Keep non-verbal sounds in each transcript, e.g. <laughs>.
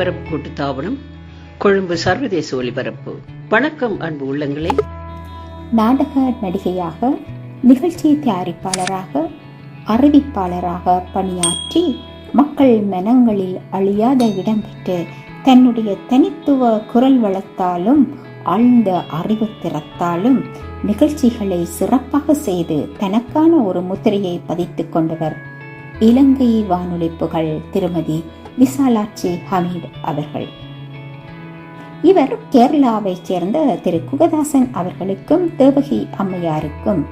ஒலிபரப்பு கூட்டுத்தாபனம் கொழும்பு சர்வதேச ஒலிபரப்பு வணக்கம் அன்பு உள்ளங்களே. நாடக நடிகையாக நிகழ்ச்சி தயாரிப்பாளராக அறிவிப்பாளராக பணியாற்றி மக்கள் மனங்களில் அழியாத இடம் பெற்று தன்னுடைய தனித்துவ குரல் வளத்தாலும் ஆழ்ந்த அறிவு திறத்தாலும் நிகழ்ச்சிகளை சிறப்பாக செய்து தனக்கான ஒரு முத்திரையை பதித்துக் கொண்டவர். இலங்கை வானொலி புகழ் திருமதி விசாலாட்சி ஹமீட் அவர்கள். இவர் கேரளாவைச் சேர்ந்த திரு குகதாசன் அவர்களுக்கும் தேவகி அம்மையாருக்கும்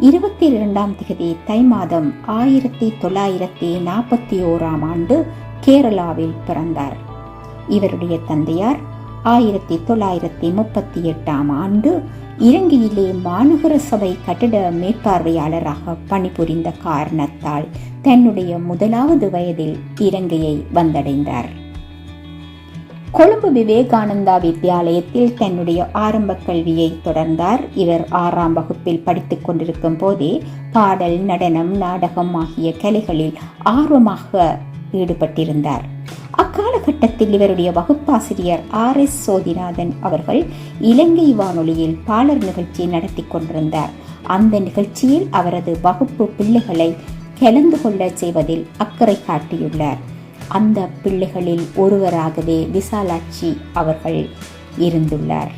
இருபத்தி இரண்டாம் திகதி தை மாதம் ஆயிரத்தி தொள்ளாயிரத்தி நாற்பத்தி ஓராம் ஆண்டு கேரளாவில் பிறந்தார். இவருடைய தந்தையார் ஆயிரத்தி தொள்ளாயிரத்தி முப்பத்தி எட்டாம் ஆண்டு இலங்கையிலே மாநகர சபை கட்டிட மேற்பார்வையாளராக பணிபுரிந்த காரணத்தால் தன்னுடைய முதலாவது வயதில் இலங்கையை வந்தடைந்தார். கொழும்பு விவேகானந்தா வித்யாலயத்தில் தன்னுடைய ஆரம்ப கல்வியை தொடர்ந்தார். இவர் ஆறாம் வகுப்பில் படித்துக் கொண்டிருக்கும் போதே பாடல் நடனம் நாடகம் ஆகிய கலைகளில் ஆர்வமாக ஈடுபட்டிருந்தார். அக்காலகட்டத்தில் இவருடைய வகுப்பாசிரியர் ஆர் எஸ் சோதிநாதன் அவர்கள் இலங்கை வானொலியில் பாலர் நிகழ்ச்சி நடத்தி கொண்டிருந்தார். அந்த நிகழ்ச்சியில் அவரது வகுப்பு பிள்ளைகளை கலந்து கொள்ள செய்வதில் அக்கறை காட்டியுள்ளார். அந்த பிள்ளைகளில் ஒருவராகவே விசாலாட்சி அவர்கள் இருந்துள்ளார்.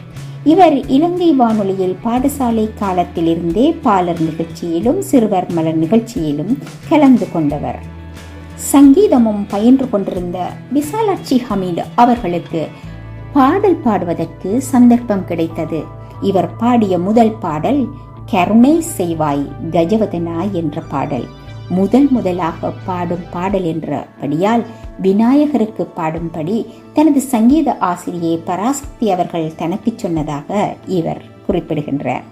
இவர் இலங்கை வானொலியில் பாடசாலை காலத்திலிருந்தே பாலர் நிகழ்ச்சியிலும் சிறுவர் மலர் நிகழ்ச்சியிலும் கலந்து கொண்டவர். சங்கீதமும் பயின்று கொண்டிருந்த விசாலாட்சி ஹமீது அவர்களுக்கு பாடல் பாடுவதற்கு சந்தர்ப்பம் கிடைத்தது. இவர் பாடிய முதல் பாடல் கருணை செய்வாய் கஜவதனா என்ற பாடல். முதல் முதலாக பாடும் பாடல் என்றபடியால் விநாயகருக்கு பாடும்படி தனது சங்கீத ஆசிரியை பராசக்தி அவர்கள் தனக்கு சொன்னதாக இவர் குறிப்பிடுகின்றார்.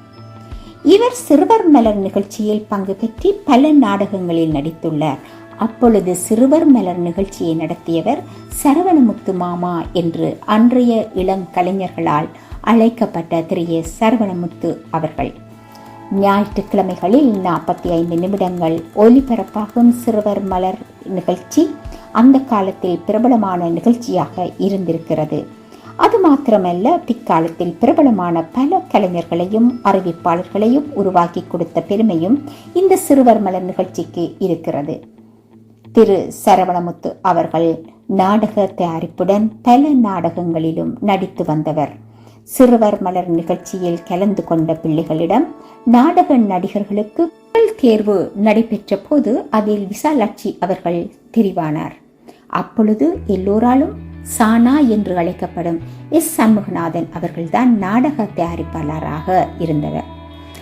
இவர் சிறுவர் மலர் நிகழ்ச்சியில் பங்கு பெற்றி பல நாடகங்களில் நடித்துள்ளார். அப்பொழுது சிறுவர் மலர் நிகழ்ச்சியை நடத்தியவர் சரவணமுத்து மாமா என்று அன்றைய இளம் கலைஞர்களால் அழைக்கப்பட்ட திரு ஏ சரவணமுத்து அவர்கள். ஞாயிற்றுக்கிழமைகளில் நாற்பத்தி ஐந்து நிமிடங்கள் ஒலிபரப்பாகும் சிறுவர் மலர் நிகழ்ச்சி அந்த காலத்தில் பிரபலமான நிகழ்ச்சியாக இருந்திருக்கிறது. அது மாத்திரமல்ல பிற்காலத்தில் பிரபலமான பல கலைஞர்களையும் அறிவிப்பாளர்களையும் உருவாக்கி கொடுத்த பெருமையும் இந்த சிறுவர் மலர் நிகழ்ச்சிக்கு இருக்கிறது. திரு. சரவணமுத்து அவர்கள் நாடக தயாரிப்புடன் பல நாடகங்களிலும் நடித்து வந்தவர். சிறுவர் மலர் நிகழ்ச்சியில் கலந்து கொண்ட பிள்ளைகளிடம் நாடக நடிகர்களுக்கு குரல் தேர்வு நடைபெற்ற போது அதில் விசாலாட்சி அவர்கள் தெரிவானார். அப்பொழுது எல்லோராலும் சானா என்று அழைக்கப்படும் எஸ். சண்முகநாதன் அவர்கள்தான் நாடக தயாரிப்பாளராக இருந்தவர்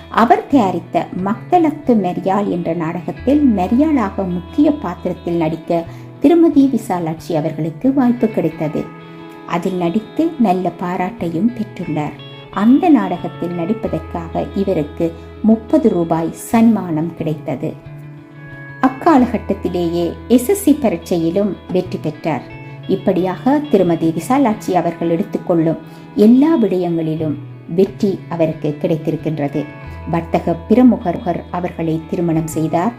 அவர் தயாரித்த மக்களத்து மெரியாள் என்ற நாடகத்தில் மெரியாளாக முக்கிய பாத்திரத்தில் நடிக்க திருமதி விசாலாட்சி அவர்களுக்கு வாய்ப்பு கிடைத்தது. அதில் நடித்து நல்ல பாராட்டையும் பெற்றுள்ளார். அந்த நாடகத்தில் நடிப்பதற்காக இவருக்கு முப்பது ரூபாய் சன்மானம் கிடைத்தது. அக்காலகட்டத்திலேயே எஸ்எஸ்சி பரீட்சையிலும் வெற்றி பெற்றார். இப்படியாக திருமதி விசாலாட்சி அவர்கள் எடுத்துக்கொள்ளும் எல்லா விடயங்களிலும் வெற்றி அவருக்கு கிடைத்திருக்கின்றது. வர்த்தக பிரமுகர்கர் அவர்களை திருமணம் செய்தார்.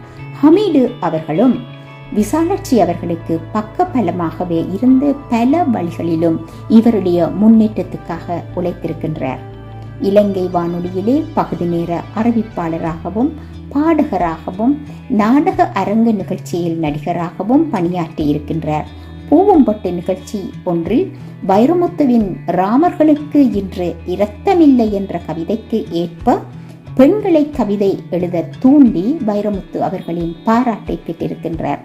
ஹமீடு அவர்களும் விசாலாட்சி அவர்களுக்கு பக்க பலமாகவே இருந்து பல வழிகளிலும் இவருடைய முன்னேற்றத்துக்காக உழைத்திருக்கின்றார். இலங்கை வானொலியிலே பகுதி நேர அறிவிப்பாளராகவும் பாடகராகவும் நாடக அரங்க நிகழ்ச்சியில் நடிகராகவும் பணியாற்றி இருக்கின்றார் பூவம்பட்டு நிகழ்ச்சி ஒன்றில் வைரமுத்துவின் ராமர்களுக்கு இன்று இரத்தமில்லை என்ற கவிதைக்கு ஏற்ப பெண்களை கவிதை எழுத தூண்டி வைரமுத்து அவர்களின் பாராட்டை பெற்றிருக்கின்றார்.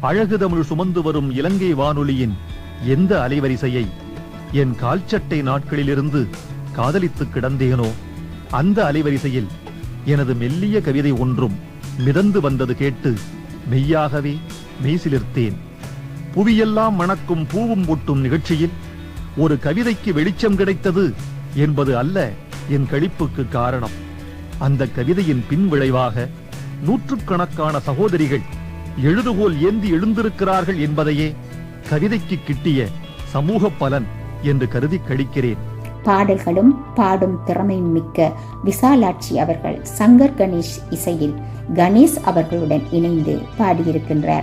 அழகு தமிழ் சுமந்து வரும் இலங்கை வானொலியின் எந்த அலைவரிசையை? என் கால்ச்சட்டை நாட்களிலிருந்து காதலித்து கிடந்தேனோ அந்த அலைவரிசையில் எனது மெல்லிய கவிதை ஒன்றும் மிதந்து வந்தது கேட்டு மெய்யாகவே மெய்சிலிர்த்தேன். புவியெல்லாம் மணக்கும் பூவும் ஒட்டும் நிகழ்ச்சியில் ஒரு கவிதைக்கு வெளிச்சம் கிடைத்தது என்பது அல்ல என் கழிப்புக்கு காரணம். அந்த கவிதையின் பின் விளைவாக நூற்றுக்கணக்கான சகோதரிகள் எழுதுகோல் ஏந்தி எழுந்திருக்கிறார்கள் என்பதையே கவிதைக்கு கிட்டிய சமூக பலன் என்று கருதி கழிக்கிறேன். பாடல்களும் பாடும் திறமையும் மிக்க விசாலாட்சி அவர்கள் சங்கர் கணேஷ் இசையில் கணேஷ் அவர்களுடன் இணைந்து பாடியிருக்கின்றார்.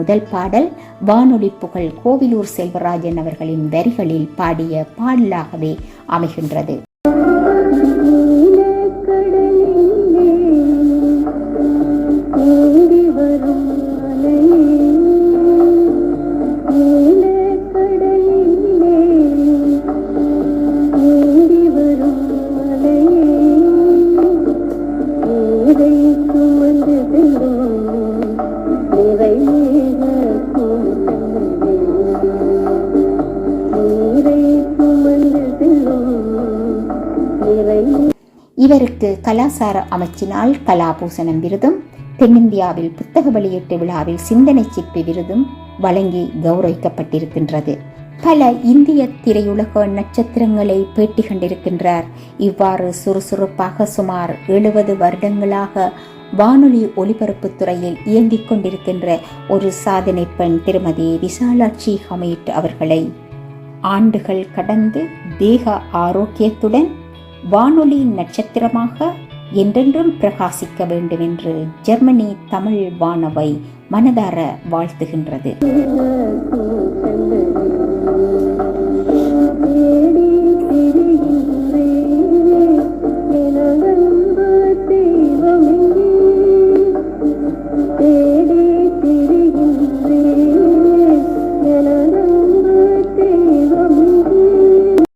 முதல் பாடல் வானொலி புகழ் கோவிலூர் செல்வராஜன் அவர்களின் வரிகளில் பாடிய பாடலாகவே அமைகின்றது. இவருக்கு கலாசார அமைச்சினால் கலாபூசணம் விருதும் தென்னிந்தியாவில் புத்தக வெளியீட்டு விழாவில் சிந்தனை சிற்பி விருதும் வழங்கி கௌரவிக்கப்பட்டிருக்கின்றது. பல இந்திய திரையுலக நட்சத்திரங்களை பேட்டி கண்டிருக்கின்றார். இவ்வாறு சுறுசுறுப்பாக சுமார் எழுபது வருடங்களாக வானொலி ஒலிபரப்பு துறையில் இயங்கிக் கொண்டிருக்கின்ற ஒரு சாதனை பெண் திருமதி விசாலாட்சி ஹமீட் அவர்களை ஆண்டுகள் கடந்து தேக ஆரோக்கியத்துடன் வானொலி நட்சத்திரமாக என்றென்றும் பிரகாசிக்க வேண்டும் என்று ஜெர்மனி தமிழ் வானவை மனதார வாழ்த்துகின்றது. <laughs>